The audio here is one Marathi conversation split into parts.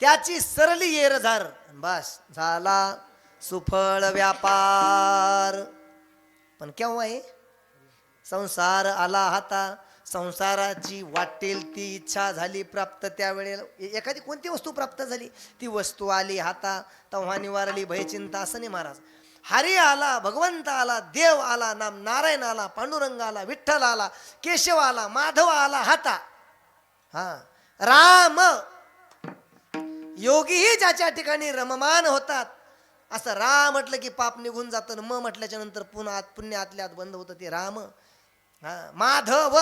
त्याची सरली येरझार. बस झाला सुफळ व्यापार. पण केव्हा आहे? संसार आला हाता संसाराची वाटेल ती इच्छा झाली प्राप्त त्यावेळेला. एखादी कोणती वस्तू प्राप्त झाली? ती वस्तू आली हाता तेव्हा निवारली भयचिंता असं नाही महाराज. हरी आला भगवंत आला देव आला नाम नारायण आला पांडुरंग आला विठ्ठल आला केशव आला माधव आला हाता. हा. राम! योगीही ज्याच्या ठिकाणी रममान होतात. असं राम म्हटलं की पाप निघून जातं म म्हटल्याच्या नंतर पुन्हा आत पुण्य आतल्या आत बंद होतं ते राम. हा माधव.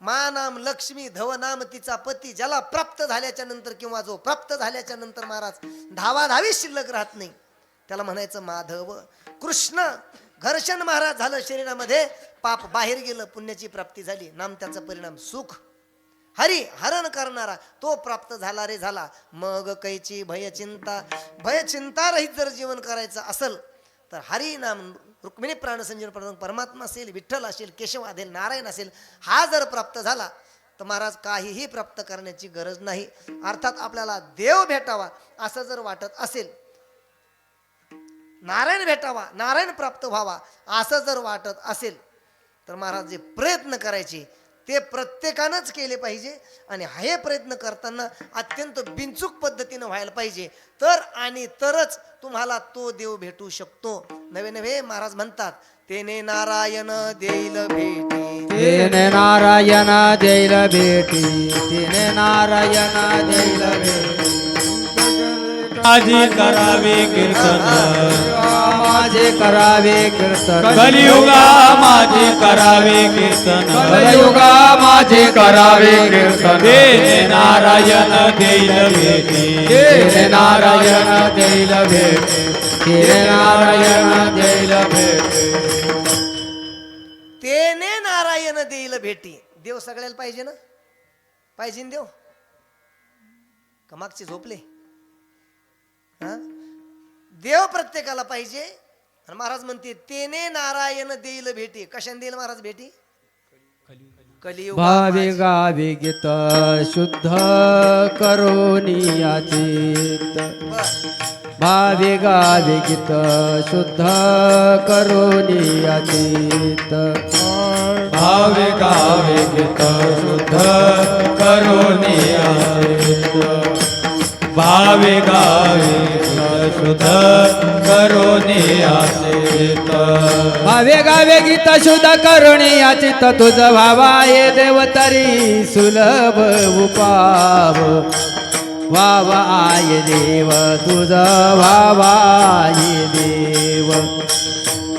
मा नाम लक्ष्मी धव नाम तिचा पती ज्याला प्राप्त झाल्याच्यानंतर किंवा जो प्राप्त झाल्याच्यानंतर महाराज धावा धावी शिल्लक राहत नाही. त्याला म्हणायचं माधव. कृष्ण घर्षण महाराज झालं शरीरामध्ये पाप बाहेर गेलं पुण्याची प्राप्ती झाली. नाम त्याचा परिणाम सुख. हरी हरण करणारा तो प्राप्त झाला रे झाला. मग कैची भयचिंता भयचिंता रहित जर जीवन करायचं असेल तर हरी नाम रुक्मिणी प्राणसंजीवन प्रधान परमात्मा असेल विठ्ठल असेल केशव असेल नारायण असेल हा जर प्राप्त झाला तर महाराज काहीही प्राप्त करण्याची गरज नाही. अर्थात आपल्याला देव भेटावा असं जर वाटत असेल नारायण भेटावा नारायण प्राप्त व्हावा असं जर वाटत असेल तर महाराज जे प्रयत्न करायचे ते प्रत्येकानंच केले पाहिजे आणि हे प्रयत्न करताना अत्यंत बिनचूक पद्धतीनं व्हायला पाहिजे. तर आणि तरच तुम्हाला तो देव भेटू शकतो. नवे नवे महाराज म्हणतात तेने नारायण देईल भेटी. तेने नारायण देईल भेटी. तेने नारायण देईल भेटी. करावे कीर्तन. माझे करावे कीर्तन. कलियुगा माझे करावे कीर्तन. कलयुगा माझे करावे कीर्तन. तेने नारायण देईल भेटी. नारायण देईल भेटी. तेने नारायण देईल भेटी. तेने नारायण देईल भेटी. देव सगळ्याला पाहिजे ना? पाहिजे देव? का मागचे झोपले? हा? देव प्रत्येकाला पाहिजे. आणि महाराज म्हणते तेने नारायण देईल भेटी. कशाने देईल महाराज भेटी? कलियुग भावे गावे गीत शुद्ध करोनिया चित्त भावे गावे गीत शुद्ध चित्त भावे गावे गीत शुद्ध करोनी भावे गावे गीत शुद्ध करोनी आचित भावे गावे गीत शुद्ध करुणिया चित्त तुझ भावा ये देव तरी सुलभ उपाव. वावा आय देव तुझ वावा ये देव.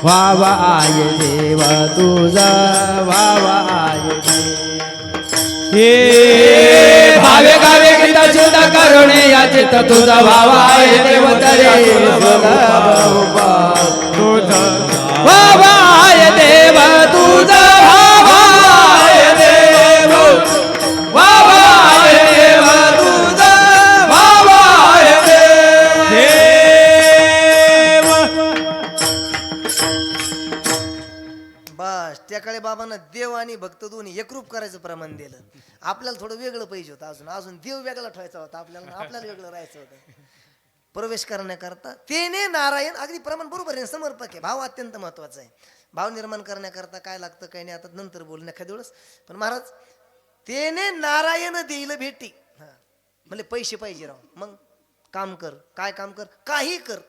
वावा आय देव तुझ वावा आय देव. हे भावे गावे गीत शुद्ध करुणे या चित्त तुझा भावा आहे देव तरी बाबांना देव आणि भक्त दोन्ही एकरूप करायचं प्रमाण दिलं. आपल्याला थोडं वेगळं पाहिजे होतं अजून. अजून देव वेगळा ठेवायचा होता. आपल्याला आपल्याला वेगळं राहायचं होतं. प्रवेश करण्याकरता तेने नारायण अगदी प्रमाण बरोबर आहे. समर्पक आहे. भाव अत्यंत महत्त्वाचा आहे. भाव निर्माण करण्याकरता काय लागतं काय नाही आता नंतर बोलू एखाद्या वेळेस पण महाराज तेने नारायण देईल भेटी. हा. म्हणजे पैसे पाहिजे राव. मग काम कर. काय काम कर? काही कर.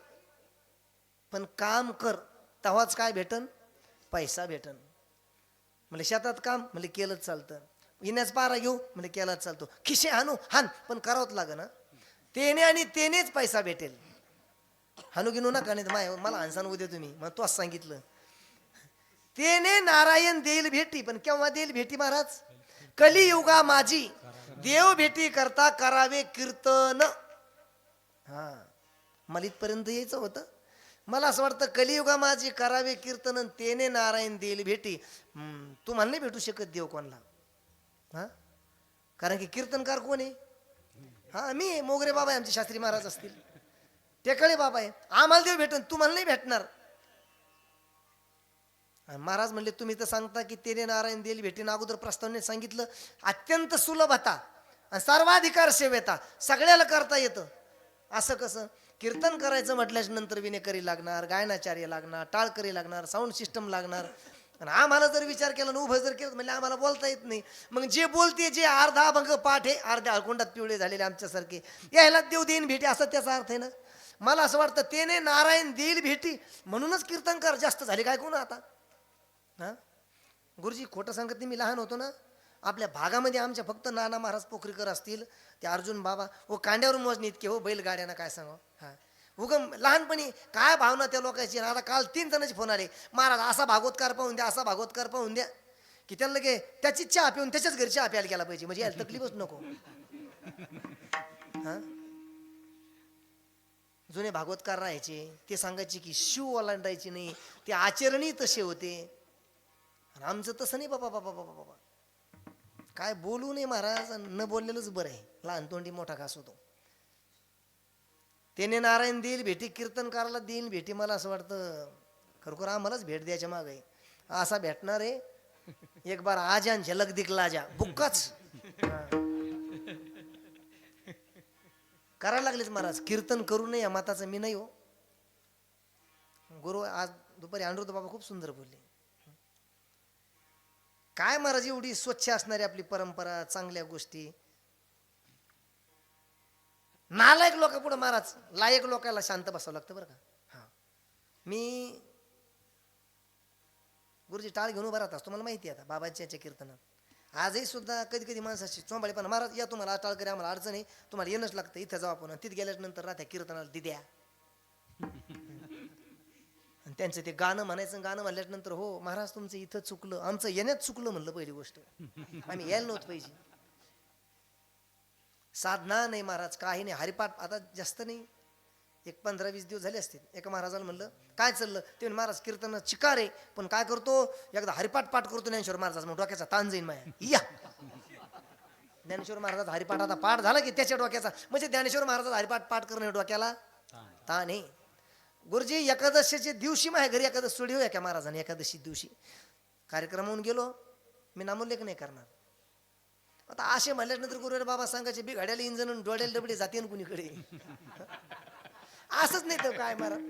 पण काम कर. तेव्हाच काय भेटन? पैसा भेटन. म्हणजे शेतात काम? म्हणजे केलंच चालतं. येण्यास पारा घेऊ? म्हणजे केलाच चालतो. खिशे हानू हान पण करावंच लागं ना तेने आणि तेनेच पैसा भेटेल. हानू गिनू नका नाही माय मला हनसान उद्या तुम्ही. मग तोच सांगितलं. तेने नारायण देईल भेटी पण केव्हा देईल भेटी महाराज? कलियुगा माझी देव भेटी करता करावे कीर्तन. हा मला इथपर्यंत यायचं होतं. मला असं वाटतं कलियुगा माझी करावे कीर्तन तेने नारायण देईल भेटी. तुम्हाला नाही भेटू शकत देव कोणला. हा? कारण की कीर्तनकार कोण आहे? हा मी मोगरे बाबा आहे आमचे शास्त्री महाराज असतील. टेकळे बाबा आहे. आम्हाला देव भेटन तुम्हाला नाही भेटणार. महाराज म्हणले तुम्ही तर सांगता की तेने नारायण देईल भेटीनं अगोदर प्रस्तावने सांगितलं अत्यंत सुलभ आता सर्वाधिकार सेवेता सगळ्याला करता येतं. असं कसं? कीर्तन करायचं म्हटल्याच्या नंतर विनेकरी लागणार गायनाचार्य लागणार टाळकरी लागणार साऊंड सिस्टम लागणार. आणि आम्हाला जर विचार केला ना उभं जर केलं म्हणजे आम्हाला बोलता येत नाही. मग जे बोलते जे अर्धा भंग पाठ आहे अर्ध्या अळकोंडात पिवळे झालेले आमच्यासारखे. यायला देव देईन भेटी असं त्याचा अर्थ आहे ना? मला असं वाटतं तेने नारायण देईल भेटी म्हणूनच कीर्तनकार जास्त झाले. काय कोण आता? हा? गुरुजी खोटं सांगत नाही मी लहान होतो ना. आपल्या भागामध्ये आमच्या फक्त नाना महाराज पोखरीकर असतील. ते अर्जुन बाबा व कांड्यावर मोजणी इतके हो बैलगाड्यानं काय सांगावं हा. उगम लहानपणी काय भावना त्या लोकांची? आता काल तीन जणांचे फोन आले. महाराज असा भागवतकार पाहून द्या असा भागवतकार पाहून द्या. की त्यांना लगे त्याची चहा पिऊन त्याच्याच घरी चहा प्यायला गेला पाहिजे. म्हणजे यायला तकलीफच नको. हां? जुने भागवतकार राहायचे. ते सांगायचे की शिव ओलांडायचे नाही. ते आचरणही तसे होते. आमचं तसं नाही बाबा बाबा बाबा बाबा. काय बोलू नये महाराज न बोललेलंच बरं आहे. लहान तोंडी मोठा घास होतो. त्याने नारायण देईल भेटी कीर्तन करायला देईल भेटी मला असं वाटतं खरोखर आम्हालाच भेट द्यायच्या माग आहे. असा भेटणार आहे. एक बार आजा आणि झलक दिखला आजा बुक्काच. करायला लागलेच महाराज कीर्तन करू नये या माताचं मी नाही हो. गुरु आज दुपारी अनुरुद्ध बाबा खूप सुंदर बोलले. काय महाराज एवढी स्वच्छ असणारी आपली परंपरा चांगल्या गोष्टी? नालायक लोकांपुढे महाराज लायक लोकाला शांत बसावं लागतं बरं का? हा. मी गुरुजी टाळ घेऊन उभा राहत तुम्हाला माहिती आहे आता बाबाच्या याच्या कीर्तनात. आजही सुद्धा कधी कधी माणसाची चोंबाळी पण महाराज या तुम्हाला टाळ करी आम्हाला अडचण आहे तुम्हाला येणंच लागतं इथं जाऊ आपण तिथे गेल्याच्यानंतर राहत्या कीर्तनाला दिद्या. आणि त्यांचं ते गाणं म्हणायचं गाणं म्हणल्याच्या नंतर हो महाराज तुमचं इथं चुकलं आमचं येण्यात चुकलं म्हणलं पहिली गोष्ट. आम्ही यायला नव्हतं पाहिजे. साधना नाही महाराज काही नाही. हरिपाठ आता जास्त नाही. एक पंधरा वीस दिवस झाले असतील. एका महाराजाला म्हणलं काय चाललं? ते महाराज कीर्तन चिकार आहे पण काय करतो? एकदा हरिपाठ पाठ करतो ज्ञानेश्वर महाराज मग डोक्याचा ताण जाईन माया. या. ज्ञानेश्वर महाराजाचा हरिपाठ आता पाठ झाला की त्याच्या डोक्याचा. म्हणजे ज्ञानेश्वर महाराजाचा हरिपाठ पाठ करणं डोक्याला ताण आहे. गुरुजी एकादशीच्या दिवशी माझ्या घरी एकादश स्टुडिओ आहे एका महाराजांनी एकादशी दिवशी. कार्यक्रम होऊन गेलो. मी नामोल्लेख नाही करणार. आता असे म्हणल्यानंतर गुरुवार बाबा सांगायचे बी घड्याला इंजन डोळ्याला डबडे जाते ना कुणीकडे. असंच नाही तर काय महाराज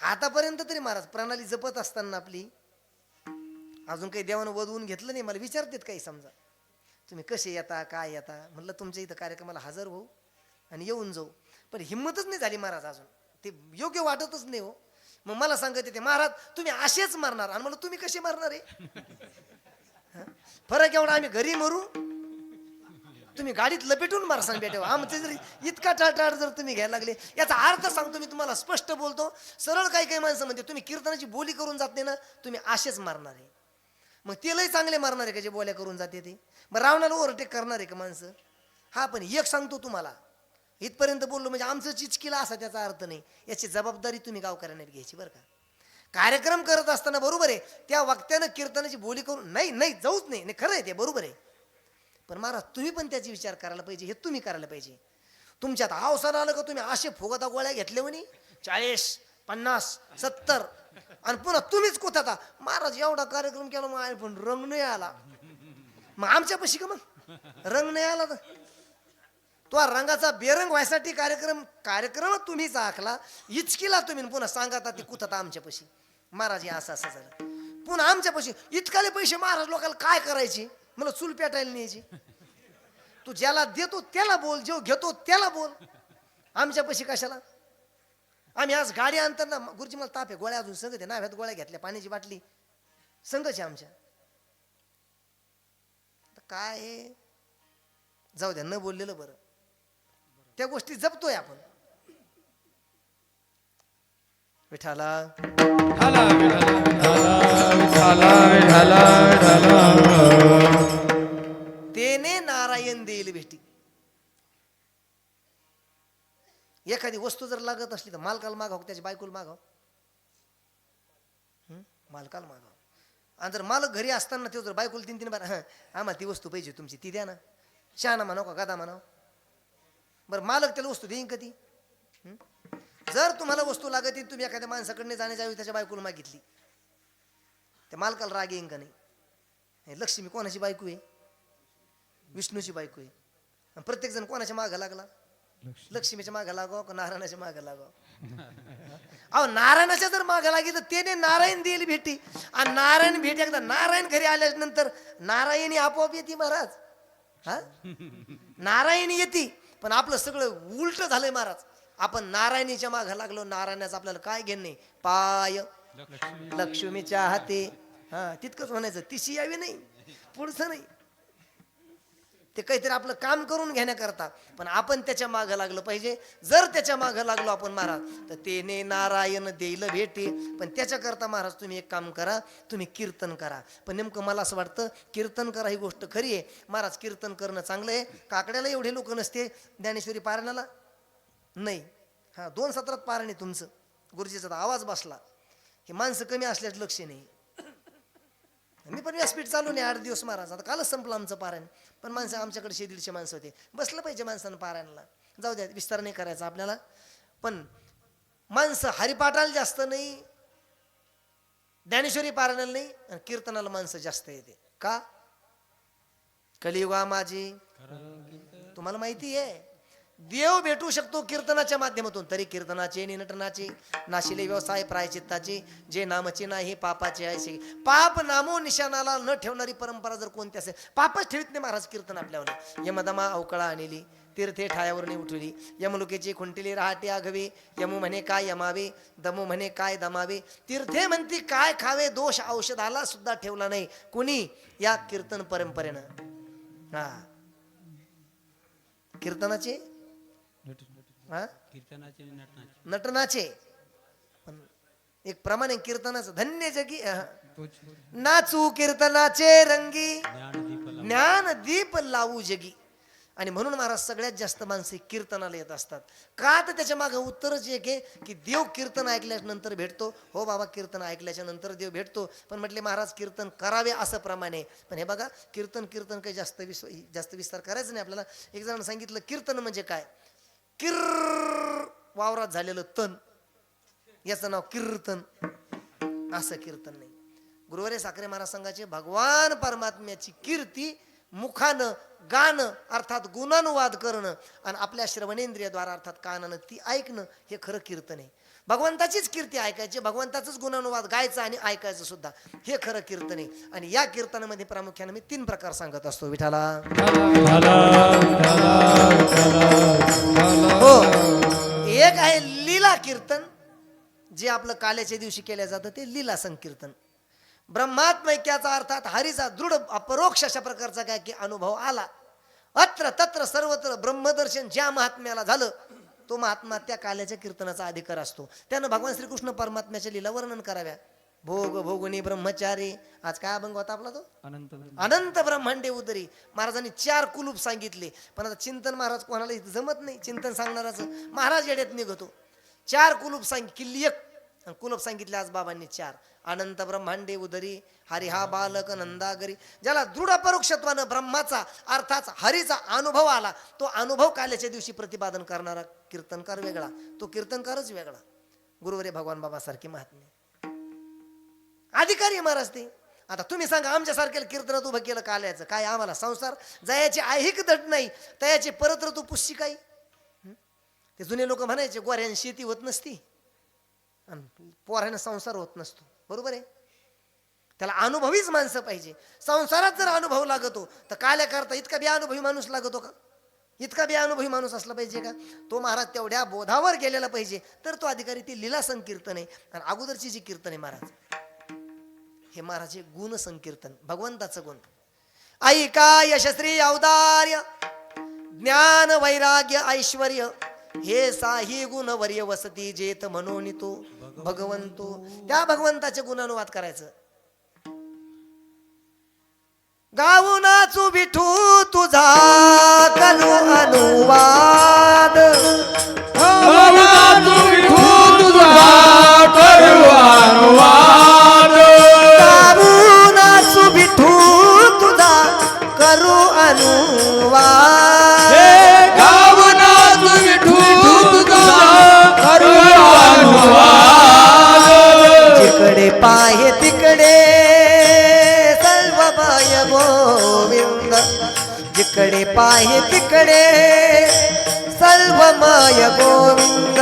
आतापर्यंत तरी महाराज प्रणाली जपत असताना आपली अजून काही देवानं वधवून घेतलं नाही. मला विचारतात काही समजा. तुम्ही कसे येता काय येता? म्हटलं तुमच्या इथं कार्यक्रमाला हजर होऊ. आणि येऊन जाऊ. पण हिंमतच नाही झाली महाराज अजून. ते योग्य वाटतच नाही हो. मग मला सांगत ते महाराज तुम्ही असेच मारणार. आणि मला तुम्ही कसे मारणार आहे? फरक एवढा आम्ही घरी मरू. तुम्ही गाडीत लपेटून मार सांग बेटे. आमचे जर इतका टाळटाळ जर तुम्ही घ्यायला लागले याचा अर्थ सांगतो मी तुम्हाला स्पष्ट बोलतो. सरळ काही काही माणसं म्हणते तुम्ही कीर्तनाची बोली करून जात नाही ना तुम्ही असेच मारणार आहे. मग ते चांगले मारणार आहे का जे बोल्या करून जाते ते? मग रावणाला ओव्हरटेक करणार आहे का माणसं? हा पण एक सांगतो तुम्हाला. इथपर्यंत बोललो म्हणजे आमचं चिचकीला असा त्याचा अर्थ नाही. याची जबाबदारी तुम्ही गावकऱ्यांनी घ्यायची बरं का. कार्यक्रम करत असताना बरोबर आहे. त्या वक्त्यानं कीर्तनाची बोली करून नाही नाही जाऊच नाही. नाही खरं आहे ते बरोबर आहे. पण महाराज तुम्ही पण त्याची विचार करायला पाहिजे हे तुम्ही करायला पाहिजे. तुमच्यात अवसर आलं का तुम्ही? असे फुगता गोळ्या घेतले म्हणे? चाळीस पन्नास सत्तर. आणि पुन्हा तुम्हीच कोथाता महाराज एवढा कार्यक्रम केला मग पण रंग नाही आला. मग आमच्यापाशी का मग? रंग नाही आला तर? तो रंगाचा बेरंग व्हायसाठी कार्यक्रम कार्यक्रम तुम्हीच आखला इचकीला तुम्ही पुन्हा सांगा ती कुथता आमच्यापाशी महाराज हे असं असं झालं. पुन्हा आमच्यापाशी इतकाले पैसे महाराज लोकांना काय करायचे? मला चूल पेटायला न्यायची. तू ज्याला देतो त्याला बोल जो घेतो त्याला बोल. आमच्यापाशी कशाला? आम्ही आज गाडी आणताना गुरुजी मला ताप आहे गोळ्या अजून संगत आहे. नाव्यात गोळ्या घेतल्या पाण्याची बाटली. संगच आहे आमच्या. काय जाऊ द्या न बोललेलं बरं. त्या गोष्टी जपतोय आपण. विठाला तेने नारायण देईल भेटी. एखादी वस्तू जर लागत असली तर मालकाला मागाव त्याच्या बायकोला मागाव. मालकाला मागाव. आणि जर मालक घरी असताना तो जर बायकोला तीन तीन बार आम्हाला ती वस्तू पाहिजे तुमची ती द्या ना. शहाणा म्हणाव का गादा म्हणाव? बरं मालक त्याला वस्तू देईन का ती? हं? जर तुम्हाला वस्तू लागत तुम्ही एखाद्या माणसाकडे जाण्याच्या वेळी त्याच्या बायकोला मागितली. त्या मालकाला राग येईन का नाही? लक्ष्मी कोणाची बायको आहे? विष्णूची बायको आहे. आणि प्रत्येक जण कोणाच्या मागं लागला? लक्ष्मीच्या मागं लागाव का नारायणाच्या मागं लागाव? अहो नारायणाच्या जर मागं लागली तर त्याने नारायण देईल भेटी. आणि नारायण भेट एकदा नारायण घरी आल्यानंतर नारायणी आपोआप येते महाराज. हा? नारायणी येते. पण आपलं सगळं उलट झालंय महाराज. आपण नारायणीच्या मागं लागलो नारायणाचं आपल्याला काय घेणं नाही? पाय. लक्ष्मीच्या हाती. हा तितकंच म्हणायचं तिशी यावी नाही पुढचं नाही. ते काहीतरी आपलं काम करून घेण्याकरता. पण आपण त्याच्या मागं लागलं पाहिजे. जर त्याच्या मागं लागलो आपण महाराज तर तेने नारायण देईल भेटे. पण त्याच्याकरता महाराज तुम्ही एक काम करा तुम्ही कीर्तन करा. पण नेमकं मला असं वाटतं कीर्तन करा ही गोष्ट खरी आहे. महाराज कीर्तन करणं चांगलं आहे. काकड्याला एवढे लोक नसते. ज्ञानेश्वरी पारणाला नाही. हां दोन सत्रात पारण आहे तुमचं. गुरुजीचा तर आवाज बसला. हे माणसं कमी असल्याचं लक्ष नाही. मी पण व्यासपीठ चालू नाही आठ दिवस महाराज. आता कालच संपलं आमचं पारायण. पण माणसं आमच्याकडे शे दीडशे माणसं होते. बसलं पाहिजे माणसानं पारायणाला. जाऊ द्या विस्तार नाही करायचा आपल्याला. पण माणसं हरिपाठाला जास्त नाही ज्ञानेश्वरी पारायणाला नाही आणि कीर्तनाला माणसं जास्त येते. का? कलियुगा माझी तुम्हाला माहिती आहे? देव भेटू शकतो कीर्तनाच्या माध्यमातून. तरी कीर्तनाचे निनटनाचे नाशिले व्यवसाय प्रायचित्ताचे जे नामचे नाही पापाचे आहे पाप नामो निशाणाला न ठेवणारी परंपरा जर कोणती असेल पापच ठेवीत नाही महाराज कीर्तन आपल्यावर. यमदमा अवकळा आणली तीर्थे ठायावरणी उठवली यमलुकेची खुंटिली रहाटे आघवी यमू म्हणे काय यमावे दमू म्हणे काय दमावे. तीर्थे म्हणती काय खावे दोष औषधाला सुद्धा ठेवला नाही. कुणी? या कीर्तन परंपरेनं. हा. कीर्तनाचे हा? कीर्तनाचे नटनाचे. एक प्रमाणे कीर्तनाचं. धन्य जगी. नाचू कीर्तनाचे रंगी. ज्ञानदीप ज्ञान दीप लावू जगी. आणि म्हणून महाराज सगळ्यात जास्त माणसे कीर्तनाला येत असतात. का तर त्याच्यामागे उत्तरच एक आहे की देव कीर्तन ऐकल्यानंतर भेटतो. हो बाबा कीर्तन ऐकल्याच्या नंतर देव भेटतो. पण म्हटले महाराज कीर्तन करावे असं प्रमाणे पण हे बघा कीर्तन कीर्तन काही जास्त विश्व जास्त विस्तार करायचं नाही आपल्याला. एक जणांना सांगितलं कीर्तन म्हणजे काय? किर वावरात झालेलं तण याचं नाव कीर्तन. असं कीर्तन नाही. गुरुवारे साखरे महाराज संघाचे भगवान परमात्म्याची कीर्ती मुखानं गाणं अर्थात गुणानुवाद करणं आणि आपल्या श्रवणेंद्रियाद्वारा अर्थात कानानं ती ऐकणं हे खरं कीर्तन आहे. भगवंताचीच कीर्ती ऐकायची भगवंताचाच गुणानुवाद गायचं आणि ऐकायचं सुद्धा. हे खरं कीर्तन आहे. आणि या कीर्तनामध्ये प्रामुख्याने मी तीन प्रकार सांगत असतो. विठाला हो. एक आहे लीला कीर्तन जे आपलं काल्याच्या दिवशी केलं जातं ते लीला संकीर्तन. ब्रह्मात्मैक्याचा अर्थात हरीचा दृढ अपरोक्ष अशा प्रकारचा काय की अनुभव आला. अत्र तत्र सर्वत्र ब्रह्मदर्शन ज्या महात्म्याला झालं तो महात्मा त्या काल्याच्या कीर्तनाचा अधिकार असतो. त्यानं भगवान श्रीकृष्ण परमात्म्याच्या लीला वर्णन कराव्या. भोग भोगुनी ब्रह्मचारी. आज काय अभंग होता आपला तो? अनंत अनंत ब्रह्मांडे उदरी. महाराजांनी चार कुलूप सांगितले. पण आता चिंतन महाराज कोणाला जमत नाही. चिंतन सांगणाराच महाराज येड्यात निघतो. चार कुलूप सांग किल्ली एक. आणि सांगितले आज बाबांनी चार. अनंत ब्रह्मांडे उदरी हरी हा बालक नंदागरी. ज्याला दृढ परोक्षत्वानं ब्रह्माचा अर्थात हरीचा अनुभव आला तो अनुभव काल्याच्या दिवशी प्रतिपादन करणारा कीर्तनकार वेगळा. तो कीर्तनकारच वेगळा. गुरुवरे भगवान बाबासारखे महात्मे अधिकारी महाराज ते. आता तुम्ही सांगा आमच्यासारख्याला कीर्तनात उभं केलं काल्याचं. काय आम्हाला संसार? जयाची ऐहिक दट नाही तयाची परत तू पुष्टी काही ते जुने लोक म्हणायचे गोऱ्यान शेती होत नसती. पोरानं संसार होत नसतो. बरोबर आहे? त्याला अनुभवीच माणसं पाहिजे. संसारात जर अनुभव लागतो तर काल्या करता इतका बी अनुभवी माणूस लागतो का? इतका बी अनुभवी माणूस असला पाहिजे का? तो महाराज तेवढ्या बोधावर गेलेला पाहिजे तर तो अधिकारी ती लीला संकीर्तन आहे. आणि अगोदरची जी कीर्तन आहे महाराज हे महाराज हे गुण संकीर्तन भगवंताचं गुण. ऐका यशस्त्री औदार्य ज्ञान वैराग्य ऐश्वर्य हे साही गुण वर्य वसती जेत म्हणून तो. भगवंतो. त्या भगवंताचे गुणानुवाद करायचं. गाऊ नाचू बिठू तुझा कलू अनुवाद. गाऊ नाचू बिठू तुझा कलू अनुवाद. पाहे तिकडे सर्व बाय गोविंद. जिकडे पाहे तिकडे सर्व माय गोविंद.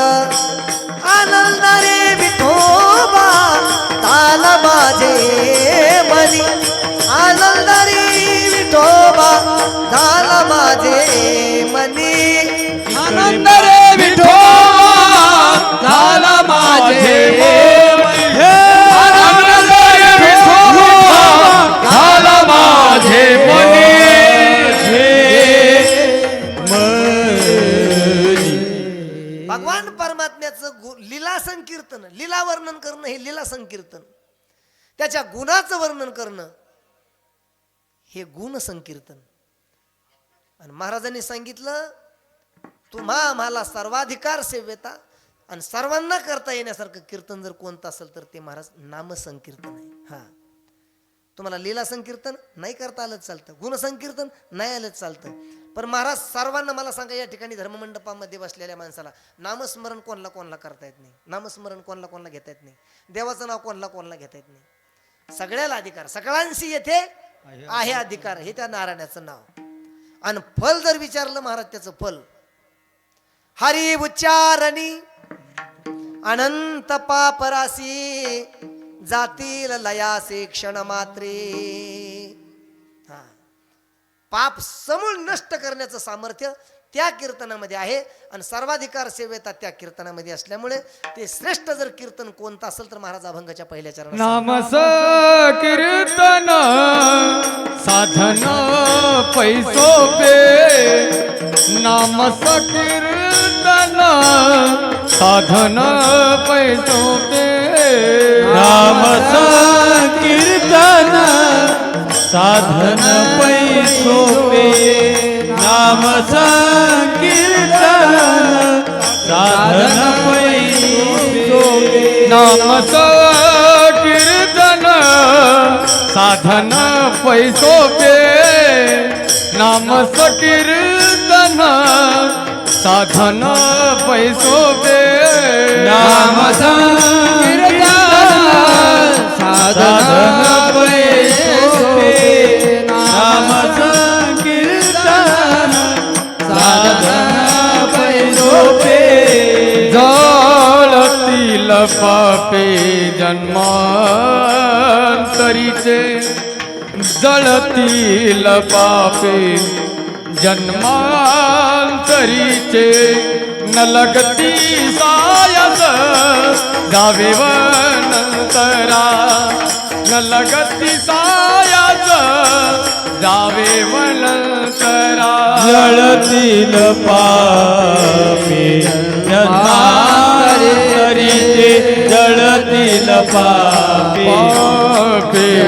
आनंद रे विठोबा ताल माझे मनी. आनंद रे विठोबा ताल माझे मनी. परमात्म्याचं गु- लीला संकीर्तन लिला वर्णन करणं हे लीला संकीर्तन. त्याच्या गुणाचं वर्णन करणं हे गुण संकीर्तन. आणि महाराजांनी सांगितलं तुम्हा आम्हाला सर्वाधिकार सेवेता आणि सर्वांना करता येण्यासारखं कीर्तन जर कोणतं असेल तर ते महाराज नामसंकीर्तन आहे. हा. तुम्हाला लीला संकीर्तन नाही करता आलं चालतं. गुणसंकीर्तन नाही आलं चालतं. पण महाराज सर्वांना मला सांगा या ठिकाणी धर्ममंडपामध्ये बसलेल्या माणसाला नामस्मरण कोणाला कोणाला करता येत नाही? नामस्मरण कोणाला कोणाला घेता येत नाही? देवाचं नाव कोणाला कोणाला घेता येत नाही? सगळ्याला अधिकार सगळ्यांशी येथे आहे अधिकार हे त्या नारायणाचं नाव. आणि फल जर विचारलं महाराज त्याचं फल. हरी उच्चारणी अनंत पापरासी जातील लयासे क्षण मात्रे पाप समूळ नष्ट करण्याचं सामर्थ्य त्या कीर्तनामध्ये आहे आणि सर्वाधिकार सेवेता त्या कीर्तनामध्ये असल्यामुळे ते श्रेष्ठ जर कीर्तन कोणतं असेल तर महाराज अभंगाच्या पहिल्या चरणात नामस कीर्तन साधन पैसो पे. नामस कीर्तन साधन पैसो पे. नाम कीर्तन साधन पैसोपे नाम संकीर्तन। साधन पैसोपे नाम संकीर्तन। साधन पैसो पे नामस कीर्तन साधन पैसोपे नाम संकीर्तन। साधन नाम कीर्तन साधन पैसोपे जळतील पापे जन्मांतरीचे. जळतील पापे जन्मांतरीचे. न लगती सायस जावे वनंतरा. न लगती सायस जावे वनंतरा जळतील पापे. जन्मांतरीचे जळतील पापे.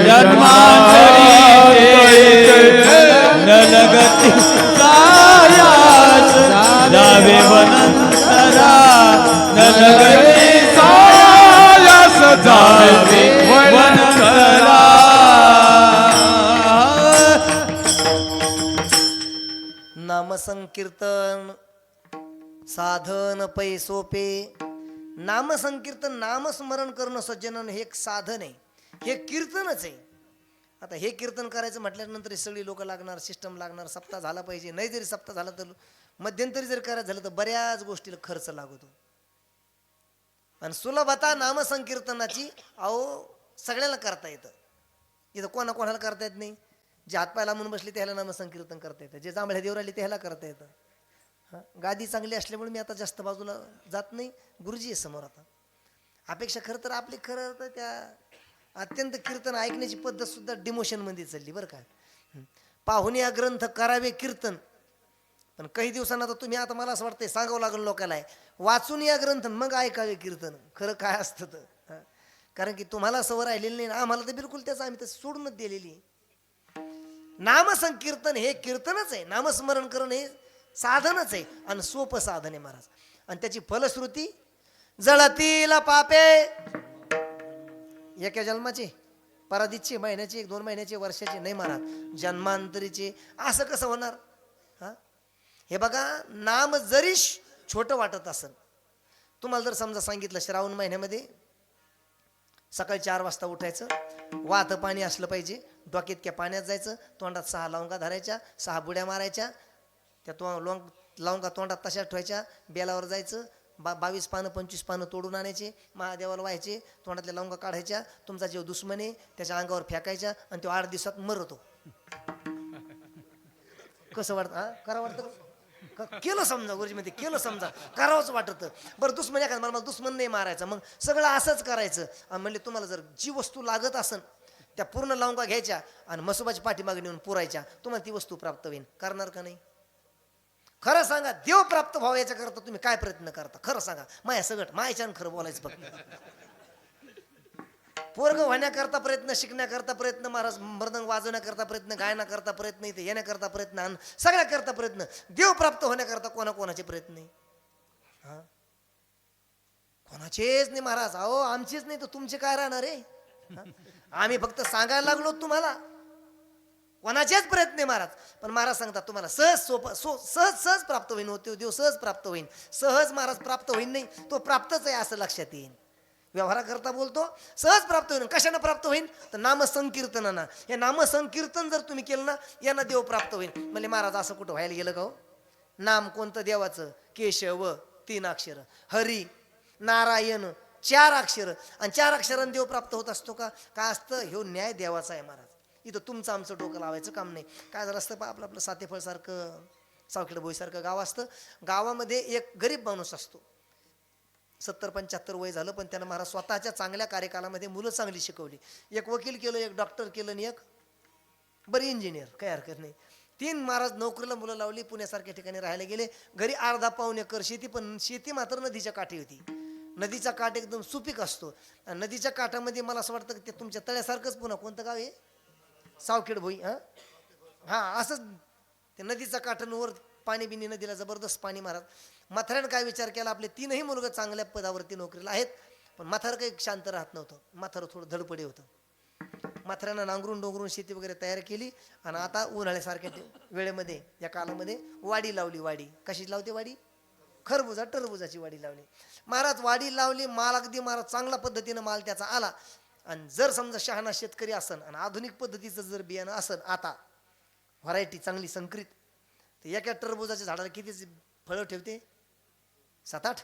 जन्मांतरीचे नलगती सायास जावे वनंतरा. नलगती नामसंकीर्तन साधन पै सोपे. नामसंकीर्तन नामस्मरण करणं सज्जनन हे एक साधन आहे. हे कीर्तनच आहे. आता हे कीर्तन करायचं म्हटल्यानंतर सगळी लोक लागणार सिस्टम लागणार सप्ताह झाला पाहिजे. नाही जरी सप्ताह झाला तर मध्यंतरी जर करायचं झालं तर बऱ्याच गोष्टीला खर्च लागतो. आणि सुलभता नामसंकीर्तनाची अहो सगळ्याला करता येतं. इथं कोणाकोणाला करता येत नाही. जे हातपाय लांबून बसले त्याला नामसंकीर्तन करता येतं. जे जांभळ्या देवर आले त्याला करता येतं. हां? गादी चांगली असल्यामुळे मी आता जास्त बाजूला जात नाही. गुरुजी आहे समोर आता. अपेक्षा खरं तर आपली खरं तर त्या अत्यंत कीर्तन ऐकण्याची पद्धत सुद्धा डिमोशनमध्ये चालली बरं का? पाहुणे या ग्रंथ करावे कीर्तन. पण काही दिवसांना तर तुम्ही आता मला असं वाटतंय सांगावं लागेल लोकांना आहे. वाचून या ग्रंथ मग ऐकावे कीर्तन. खरं काय असतं तर. कारण की तुम्हाला सवय राहिलेली नाही आम्हाला तर बिलकुल त्याचं आम्ही तर सोडूनच दिलेली आहे. नामसंकीर्तन हे कीर्तनच आहे. नामस्मरण करणं हे साधनच आहे. आणि सोपं साधन आहे महाराज. आणि त्याची फलश्रुती जळतील पापे. एका जन्माची पराधीची महिन्याची एक दोन महिन्याची वर्षाची. नाही महाराज जन्मांतरीचे. असं कसं होणार? हा? हे बघा नाम जरी छोटं वाटत असेल. तुम्हाला जर समजा सांगितलं श्रावण महिन्यामध्ये सकाळी चार वाजता उठायचं. वाहतं पाणी असलं पाहिजे. डोक्यात इतक्या पाण्यात जायचं. तोंडात सहा लवंगा धरायच्या सहा बुड्या मारायच्या. त्या तो लोंग लवंगा तोंडात तशा ठेवायच्या. बेलावर जायचं. बा बावीस पानं पंचवीस पानं तोडून आणायचे. महादेवाला व्हायचे. तोंडातल्या लवंगा काढायच्या. तुमचा जीव दुश्मन आहे. त्याच्या अंगावर फेकायच्या आणि तो आठ दिवसात मरतो. कसं वाटतं हा? करा वाटतं केलं समजा गुरुजी म्हणते केलं समजा करावंच वाटतं. बरं दुश्मन एखादा मला दुश्मन नाही मारायचा. मग सगळं असंच करायचं. आणि म्हणले तुम्हाला जर जी वस्तू लागत असन त्या पूर्ण लावंगा घ्यायच्या आणि मसोबाची पाठीमागे नेऊन पुरायच्या तुम्हाला ती वस्तू प्राप्त होईल करणार का नाही? खरं सांगा देव प्राप्त व्हावं याच्या करता तुम्ही काय प्रयत्न करता? खरं सांगा माया सगळं मायाच्यानं खरं बोलायचं फक्त. पोरग होण्याकरता प्रयत्न शिकण्याकरता प्रयत्न महाराज मृदंग वाजवण्याकरता प्रयत्न गायनाकरता प्रयत्न इथे येण्याकरता प्रयत्न आण सगळ्याकरता प्रयत्न. देव प्राप्त होण्याकरता कोणाकोणाचे प्रयत्न आहे? हा? कोणाचेच नाही महाराज. अहो आमचेच नाही तर तुमचे काय राहणार आहे? आम्ही फक्त सांगायला लागलो तुम्हाला. कोणाचेच प्रयत्न आहे महाराज. पण महाराज सांगतात तुम्हाला सहज सोप सो सहज सहज प्राप्त होईन होते देव सहज प्राप्त होईन. सहज महाराज प्राप्त होईन नाही तो प्राप्तच आहे असं लक्षात येईल व्यवहाराकरता बोलतो सहज प्राप्त होईल कशानं प्राप्त होईल तर नामसंकीर्तनानं. हे नामसंकीर्तन जर तुम्ही केलं ना यांना देव प्राप्त होईल म्हणजे महाराज असं कुठं व्हायला गेलं का हो? नाम कोणतं देवाचं? केशव तीन अक्षर. हरी नारायण चार अक्षर. आणि चार अक्षरांनी देव प्राप्त होत असतो का? काय असतं? ह्यो हो न्याय देवाचा आहे महाराज. इथं तुमचं आमचं डोकं लावायचं काम नाही. काय झालं असतं? आपलं आपलं आपलं सातेफळसारखं सावखेड भोईसारखं गाव असतं. गावामध्ये एक गरीब माणूस असतो. सत्तर पंच्याहत्तर वय झालं पण त्यानं महाराज स्वतःच्या चांगल्या कार्यकालामध्ये मुलं चांगली शिकवली. एक वकील केलं एक डॉक्टर केलं आणि एक बरी इंजिनियर काही हरकत नाही. तीन महाराज नोकरीला मुलं लावली पुण्यासारख्या ठिकाणी राहायला गेले. घरी अर्धा पाऊन एकर शेती पण शेती मात्र नदीच्या काठी होती. नदीचा काठ एकदम सुपीक असतो. नदीच्या काठामध्ये मला असं वाटतं की ते तुमच्या तळ्यासारखंच पुन्हा कोणतं गाव आहे? सावखेड भोई हां? हां असंच. ते नदीचा काठांवर पाणी बिनी नदीला जबरदस्त पाणी महाराज. म्हाताऱ्यानं काय विचार केला? आपले तीनही मुलगं चांगल्या पदावरती नोकरीला आहेत पण म्हातारं काही शांत राहत नव्हतं. म्हातारं थोडं धडपडे होतं. म्हाताऱ्यानं नांगरून डोंगरून शेती वगैरे तयार केली आणि आता उन्हाळ्यासारख्या वेळेमध्ये या कालामध्ये वाडी लावली वाडी. कशी लावते वाडी? खरबुजा टरबुजाची वाडी लावली. महाराज वाडी लावली माल अगदी महाराज चांगल्या पद्धतीनं माल त्याचा आला. आणि जर समजा शहाणा शेतकरी असन आणि आधुनिक पद्धतीचं जर बियाणं असन आता व्हरायटी चांगली संकरित तर एका टरबुजाच्या झाडाला किती फळं ठेवते? सात आठ?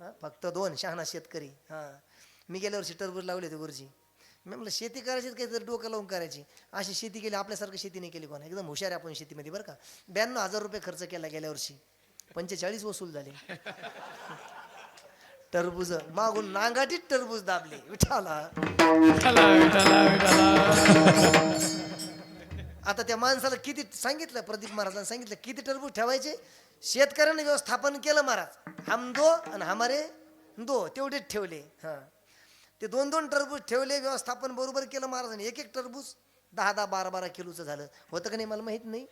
हा फक्त दोन शहाणा शेतकरी. हां. मी गेल्या वर्षी टरबूज लावले होते गुरुजी. मी म्हटलं शेती करायची काही तर डोकं लावून करायची. अशी शेती केली आपल्यासारखं शेती नाही केली कोणा एकदम हुशार आहे आपण शेतीमध्ये बरं का. ब्याण्णव हजार रुपये खर्च केला गेल्या वर्षी. पंचेचाळीस वसूल झाले. टरबूज मागून नांगाटीत टरबूज दाबले. विठाला आता त्या माणसाला किती सांगितलं प्रदीप महाराजांनी सांगितलं किती टरबूज ठेवायचे? शेतकऱ्यांनी व्यवस्थापन केलं महाराज. हम दो आणि हमारे दो तेवढेच ठेवले. हां. ते दोन दोन टरबूज ठेवले व्यवस्थापन बरोबर केलं महाराजांनी. एक एक टरबूज दहा दहा बारा बारा किलोचं झालं. होतं का नाही मला माहीत नाही.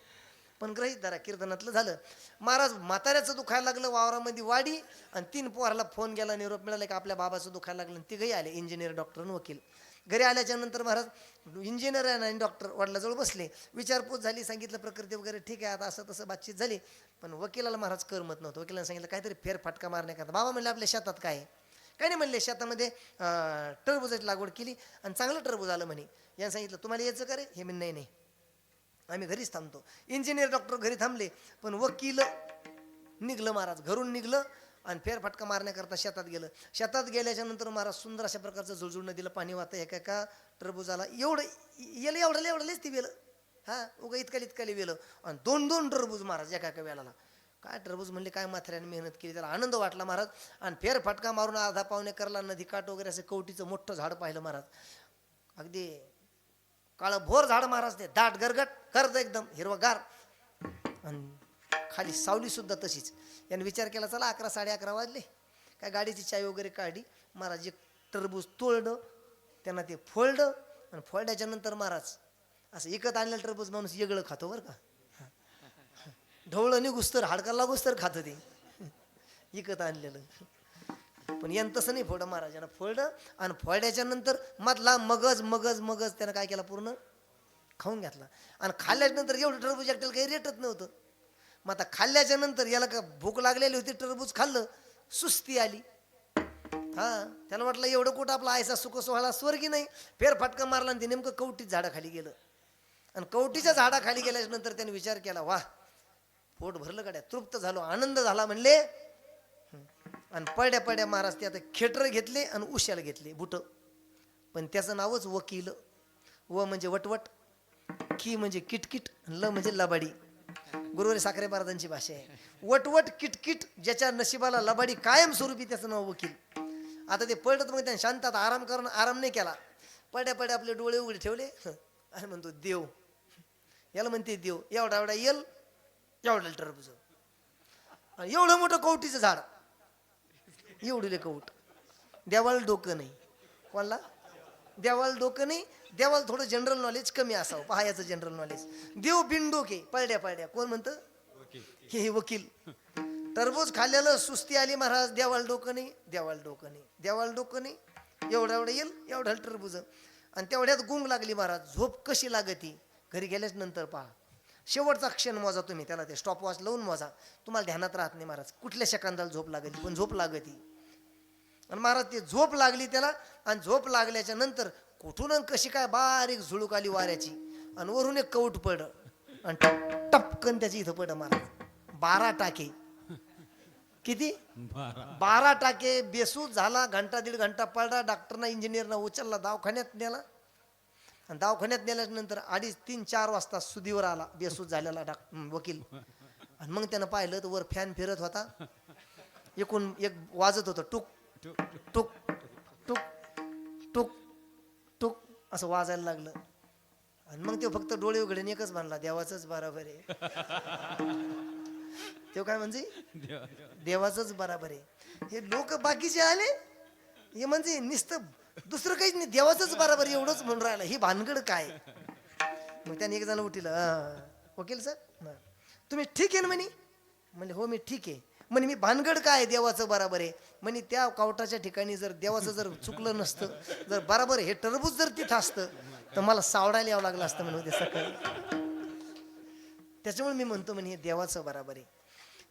पण ग्रहित धरा कीर्तनातलं झालं. महाराज म्हाताऱ्याचं दुखायला लागलं वावरामध्ये वाडी आणि तीन पोहारला फोन गेला निरोप मिळाला की आपल्या बाबाचं दुखायला लागलं आणि तिघही आले इंजिनियर डॉक्टर आणि वकील. घरी आल्याच्यानंतर महाराज इंजिनियर आणि डॉक्टर वडिलाजवळ बसले. विचारपूस झाली सांगितलं प्रकृती वगैरे ठीक आहे आता असं तसं बातचीत झाली. पण वकिलाला महाराज करमत नव्हतं. वकिलाने सांगितलं काहीतरी फेरफाटका मारण्याकरता. बाबा म्हणले आपल्या शेतात काय आहे? नाही म्हणले शेतामध्ये टरबुजाची लागवड केली आणि चांगलं टरबूज आलं म्हणे. यानं सांगितलं तुम्हाला यायचं का रे? हे मी नाही नाही. आम्ही घरीच थांबतो. इंजिनियर डॉक्टर घरी थांबले पण वकील निघलं महाराज घरून निघलं आणि फेरफटका मारण्याकरता शेतात गेलं. शेतात गेल्याच्यानंतर महाराज सुंदर अशा प्रकारचं झुळझुळ नदीला पाणी वाहतं. एका एका टरबुजाला एवढं येलं एवढं एवढंलेच ती वेलं. हा उगा इतकाली इतकाली वेलं. आणि दोन दोन टरबूज महाराज एका एका वेळाला. काय टरबूज म्हणले काय माथऱ्याने मेहनत केली त्याला आनंद वाटला महाराज. आणि फेरफटका मारून अर्धा पाहुणे करला नदी काठ वगैरे असं कवटीचं मोठं झाड पाहिलं महाराज. अगदी काळं भोर झाड महाराज ते दाट गरगट करत एकदम हिरवगार. आणि खाली सावली सुद्धा तशीच. याने विचार केला चला अकरा साडे अकरा वाजले. काय गाडीची चावी वगैरे काढली. महाराज एक टरबूज तोळडं त्यांना ते फोडलं आणि फोडल्याच्या नंतर महाराज असं एकत आणलेलं टरबूज माणूस येगळं खातो बरं का. ढवळं निघूस तर हाडका लागूस तर खातं ते. विकत आणलेलं. पण यानं तसं नाही फोडं महाराजांना. फोडलं आणि फोडल्याच्या नंतर मधला मगज मगज मगज त्यानं काय केला पूर्ण? खाऊन घेतला. आणि खाल्ल्याच्या नंतर एवढं टरबूज एकट्याला काही रेटत नव्हतं. मग आता खाल्ल्याच्या नंतर याला का भूक लागलेली होती टरबूज खाल्लं सुस्ती आली. हा त्याला वाटलं एवढं कुठं आपला आयसा सुख सोहळा स्वर्गी नाही. फेर फटका मारला आणि ते नेमकं कवटीत झाडाखाली गेलं. आणि कवटीच्या झाडाखाली गेल्याच्यानंतर त्याने विचार केला वा पोट भरलं गड्या तृप्त झालो आनंद झाला म्हणले आणि पड्या पड्या महाराज ते आता खेटर घेतले आणि उशाला घेतले बुट. पण त्याचं नावच वकील. व म्हणजे वटवट. की म्हणजे किटकिट ल म्हणजे लबाडी. गुरुवारी साखरे महाराजांची भाषा आहे. वटवट किटकिट ज्याच्या नशिबाला लबाडी कायम स्वरूपी त्याचं नाव वकील. आता ते पडत मग त्याने शांतात आराम करून आराम नाही केला. पड्या पड्या आपले डोळे उघडे ठेवले. आणि म्हणतो देव. याला म्हणते देव. एवढा एवढा येल एवढा टरबूज. एवढं मोठं कवटीचं झाड. एवढले कवट देवाला डोकं नाही. कोणला? देवाला डोकं नाही. देवाला थोडं जनरल नॉलेज कमी असावं. पहायचं जनरल नॉलेज देव बिनडोके पळड्या पळड्या. कोण म्हणतं? हे हे वकील. टरबूज खाल्लेलं सुस्ती आली महाराज. देवाला डोकं नाही. देवाला डोकं नाही. देवाला डोकं नाही. एवढं एवढं येईल एवढं टरबूज. आणि तेवढ्यात गुंग लागली महाराज. झोप कशी लागती? घरी गेल्याच नंतर पहा. शेवटचा क्षण मोजा तुम्ही. त्याला ते स्टॉप वॉच लावून मोजा. तुम्हाला ध्यानात राहत नाही महाराज. कुठल्या सेकंदाला झोप लागली? पण झोप लागती. आणि महाराज ते झोप लागली त्याला आणि झोप लागल्याच्या नंतर कुठून कशी काय बारीक झुळूक आली वाऱ्याची. आणि वरून एक कवट पड आणि टप- टपकन त्याची इथं पड महाराज. बारा टाके. किती? बारा. टाके. बेसूद झाला घंटा दीड घंटा पडला डॉक्टरना इंजिनियरना उचलला दवाखान्यात नेला. आणि दवाखान्यात नेल्यानंतर अडीच तीन चार वाजता सुदीवर आला बेसूद झालेला वकील. आणि मग त्यानं पाहिलं तर वर फॅन फिरत होता. एकूण एक वाजत होतं टुक टुक टुक टुक टुक असं वाजायला लागलं. आणि मग ते फक्त डोळे उघडे एकच म्हणला देवाचंच बराबर आहे. तो काय म्हणजे? देवाचंच बराबर आहे. हे लोक बाकीचे आले हे म्हणजे नुसतं दुसरं काहीच नाही देवाचंच बराबर एवढंच म्हणून राहिलं. ही भानगड काय? मग त्याने एक जण उठील वकील सर तुम्ही ठीक आहे ना म्हणे? म्हणले हो मी ठीक आहे. म्हणे मी भानगड काय देवाचं बराबर आहे? म्हणे त्या कावटाच्या ठिकाणी जर देवाचं जर चुकलं नसतं जर बराबर हे टरबूज जर तिथं असतं तर मला सावडायला यावं लागलं असतं म्हणे उद्या सकाळी. त्याच्यामुळे मी म्हणतो म्हणे हे देवाचं बराबर आहे.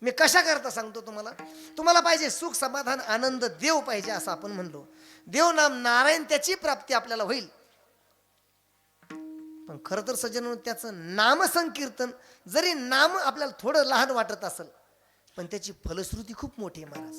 मी कशा करता सांगतो तुम्हाला? तुम्हाला पाहिजे सुख समाधान आनंद देव पाहिजे असं आपण म्हणलो. देव नाम नारायण त्याची प्राप्ती आपल्याला होईल. पण खरं तर सज्जन त्याचं नामसंकीर्तन जरी नाम आपल्याला थोडं लहान वाटत असेल पण त्याची फलश्रुती खूप मोठी आहे महाराज.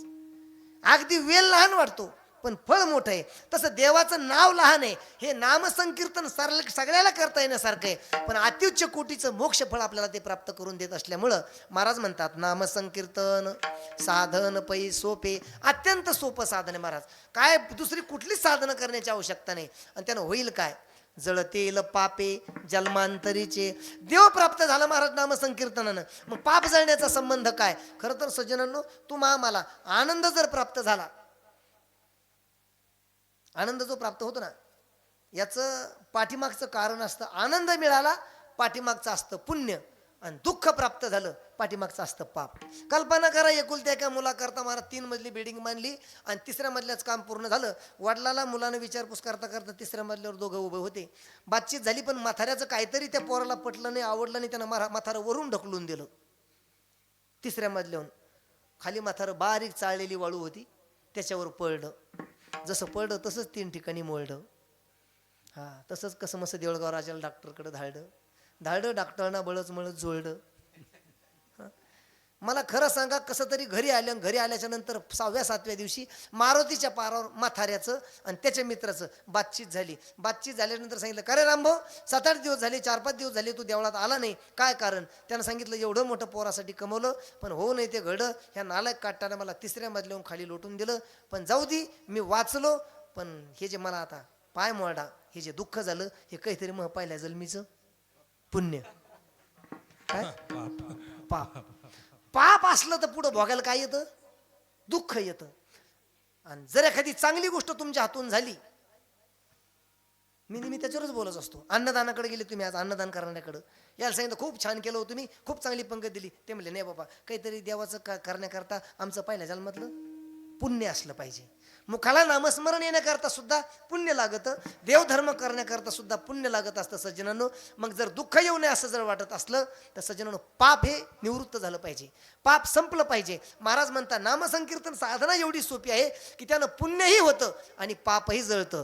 अगदी वेल लहान वाटतो पण फळ मोठं आहे. तसं देवाचं नाव लहान आहे. हे नामसंकीर्तन सरळ सगळ्याला करता येण्यासारखं आहे. पण अत्युच्च कोटीचं मोक्ष फळ आपल्याला ते प्राप्त करून देत असल्यामुळं महाराज म्हणतात नामसंकीर्तन साधन पै सोपे. अत्यंत सोपं साधन आहे महाराज. काय दुसरी कुठलीच साधनं करण्याची आवश्यकता नाही. आणि त्यानं होईल काय? जळतेल पापे जन्मांतरीचे. देव प्राप्त झाला महाराज नामसंकीर्तनानं. मग पाप जळण्याचा संबंध काय? खरं तर सज्जनांनो तुम्हा आम्हाला आनंद जर प्राप्त झाला आनंद जो प्राप्त होतो ना याचं पाठीमागचं कारण असतं आनंद मिळाला पाठीमागचं असतं पुण्य. आणि दुःख प्राप्त झालं पाठीमागचं असतं पाप. कल्पना करा एकुलत्या एका मुलाकरता मला तीन मजली बिल्डिंग बांधली आणि तिसऱ्या मजल्याचं काम पूर्ण झालं. वडिलाला मुलानं विचारपूस करता करता तिसऱ्या मजल्यावर दोघं उभे होते. बातचीत झाली पण म्हाताऱ्याचं काहीतरी त्या पोराला पटलं नाही आवडलं नाही त्यानं मारा म्हातारं वरून ढकलून दिलं. तिसऱ्या मजल्याहून खाली म्हातारं बारीक चाळलेली वाळू होती त्याच्यावर पळलं. जसं पळलं तसंच तीन ठिकाणी मोळलं हां तसंच कसं मस्त देवळगाव राजाला डॉक्टरकडे धाडलं. धाडं डॉक्टरांना बळच मळत जोडलं मला खरं सांगा कसं तरी घरी आल्या घरी आल्याच्यानंतर सहाव्या सातव्या दिवशी मारुतीच्या पारावर माथाऱ्याचं आणि त्याच्या मित्राचं बातचीत झाली. बातचीत झाल्यानंतर सांगितलं का रे रामभाऊ? सात आठ दिवस झाले चार पाच दिवस झाले तू देवळात आला नाही. काय कारण? त्यानं सांगितलं एवढं मोठं पोरासाठी कमवलं पण हो नाही ते घडं. ह्या नालायक काटताना मला तिसऱ्या मजल्याहून खाली लोटून दिलं. पण जाऊ दे मी वाचलो. पण हे जे मला आता पाय मोडा हे जे दुःख झालं हे काहीतरी मग पाहिल्या जन्मीचं पुण्य. काय? पाप. पाप असलं तर पुढं भोगायला काय येतं? दुःख येतं. आणि जर एखादी चांगली गोष्ट तुमच्या हातून झाली मी नेहमी त्याच्यावरच बोलत असतो. अन्नदानाकडे गेले तुम्ही आज अन्नदान करण्याकडं. याला सांगितलं खूप छान केलं हो तुम्ही खूप चांगली पंगत दिली. ते म्हणले नाही बाबा काहीतरी देवाचं का करण्याकरता आमचं पहिल्या जन्मातलं पुण्य असलं पाहिजे. मुखाला नामस्मरण येण्याकरता सुद्धा पुण्य लागतं. देवधर्म करण्याकरता सुद्धा पुण्य लागत असतं सज्जनांनो. मग जर दुःख येऊ नये असं जर वाटत असलं तर सज्जनांनो पाप हे निवृत्त झालं पाहिजे. पाप संपलं पाहिजे. महाराज म्हणता नामसंकीर्तन साधना एवढी सोपी आहे की त्यानं पुण्यही होतं आणि पापही जळतं.